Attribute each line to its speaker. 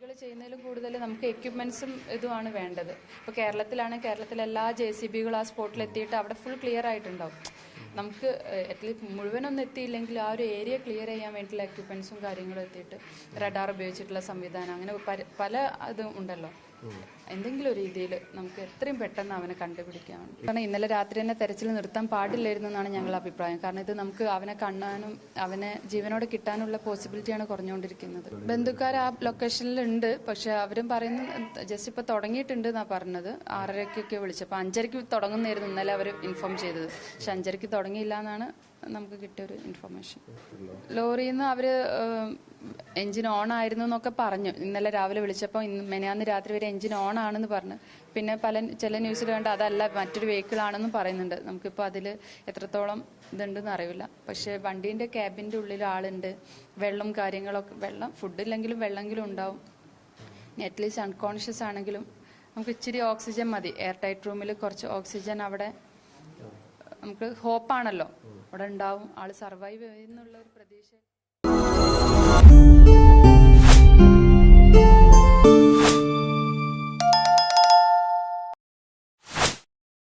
Speaker 1: കൾ ചെയ്യുന്നതിലും കൂടുതൽ നമുക്ക് എക്യുപ്മെന്റ്സും ഇതുമാണ് വേണ്ടത്. ഇപ്പോൾ കേരളത്തിലാണ് കേരളത്തിലെ എല്ലാ ജെ സി ബികളും ആ സ്പോട്ടിൽ എത്തിയിട്ട് അവിടെ ഫുൾ ക്ലിയർ ആയിട്ടുണ്ടാവും. നമുക്ക് അറ്റ്ലീസ്റ്റ് മുഴുവനൊന്നും എത്തിയില്ലെങ്കിൽ ആ ഒരു ഏരിയ ക്ലിയർ ചെയ്യാൻ വേണ്ടിയിട്ടുള്ള എക്യുപ്മെന്റ്സും കാര്യങ്ങളും എത്തിയിട്ട് റഡാർ ഉപയോഗിച്ചിട്ടുള്ള സംവിധാനം അങ്ങനെ പല ഇതും ഉണ്ടല്ലോ. എന്തെങ്കിലും ഒരു രീതിയിൽ നമുക്ക് എത്രയും പെട്ടെന്ന് അവനെ കണ്ടുപിടിക്കാൻ കാരണം ഇന്നലെ രാത്രി തന്നെ തെരച്ചിൽ നിർത്താൻ പാടില്ലായിരുന്നു എന്നാണ് ഞങ്ങളുടെ അഭിപ്രായം. കാരണം ഇത് നമുക്ക് അവനെ കാണാനും അവനെ ജീവനോടെ കിട്ടാനുള്ള പോസിബിലിറ്റിയാണ് കുറഞ്ഞുകൊണ്ടിരിക്കുന്നത്. ബന്ധുക്കാർ ആ ലൊക്കേഷനിൽ ഉണ്ട്. പക്ഷെ അവരും പറയുന്നു ജസ്റ്റ് ഇപ്പൊ തുടങ്ങിയിട്ടുണ്ട് എന്നാ പറഞ്ഞത്. ആറരയ്ക്കൊക്കെ വിളിച്ചപ്പോൾ അഞ്ചരയ്ക്ക് തുടങ്ങുന്നതായിരുന്നു ഇന്നലെ അവർ ഇൻഫോം ചെയ്തത്. പക്ഷെ അഞ്ചരയ്ക്ക് തുടങ്ങിയില്ല എന്നാണ് നമുക്ക് കിട്ടിയ ഒരു ഇൻഫർമേഷൻ ലോറിയിൽ നിന്ന് അവർ എഞ്ചിൻ ഓൺ ആയിരുന്നു എന്നൊക്കെ പറഞ്ഞു. ഇന്നലെ രാവിലെ വിളിച്ചപ്പോൾ ഇന്ന് മെനയാന്ന് രാത്രി വരെ എഞ്ചിൻ ഓൺ ആണെന്ന് പറഞ്ഞു. പിന്നെ പല ചില ന്യൂസിൽ കണ്ട അതല്ല മറ്റൊരു വെഹിക്കിൾ ആണെന്നും പറയുന്നുണ്ട്. നമുക്കിപ്പോൾ അതിൽ എത്രത്തോളം ഇതുണ്ടെന്ന് അറിയില്ല. പക്ഷെ വണ്ടീന്റെ ക്യാബിന്റെ ഉള്ളിൽ ആളുണ്ട്. വെള്ളം കാര്യങ്ങളൊക്കെ വെള്ളം ഫുഡ് ഇല്ലെങ്കിലും വെള്ളമെങ്കിലും ഉണ്ടാവും. അറ്റ്ലീസ്റ്റ് അൺകോൺഷ്യസ് ആണെങ്കിലും നമുക്ക് ഇച്ചിരി ഓക്സിജൻ മതി. എയർ ടൈറ്റ് റൂമിൽ കുറച്ച് ഓക്സിജൻ അവിടെ നമുക്ക് ഹോപ്പാണല്ലോ അവിടെ ഉണ്ടാവും. ആൾ സർവൈവ് ചെയ്യുന്നുള്ള ഒരു പ്രതീക്ഷ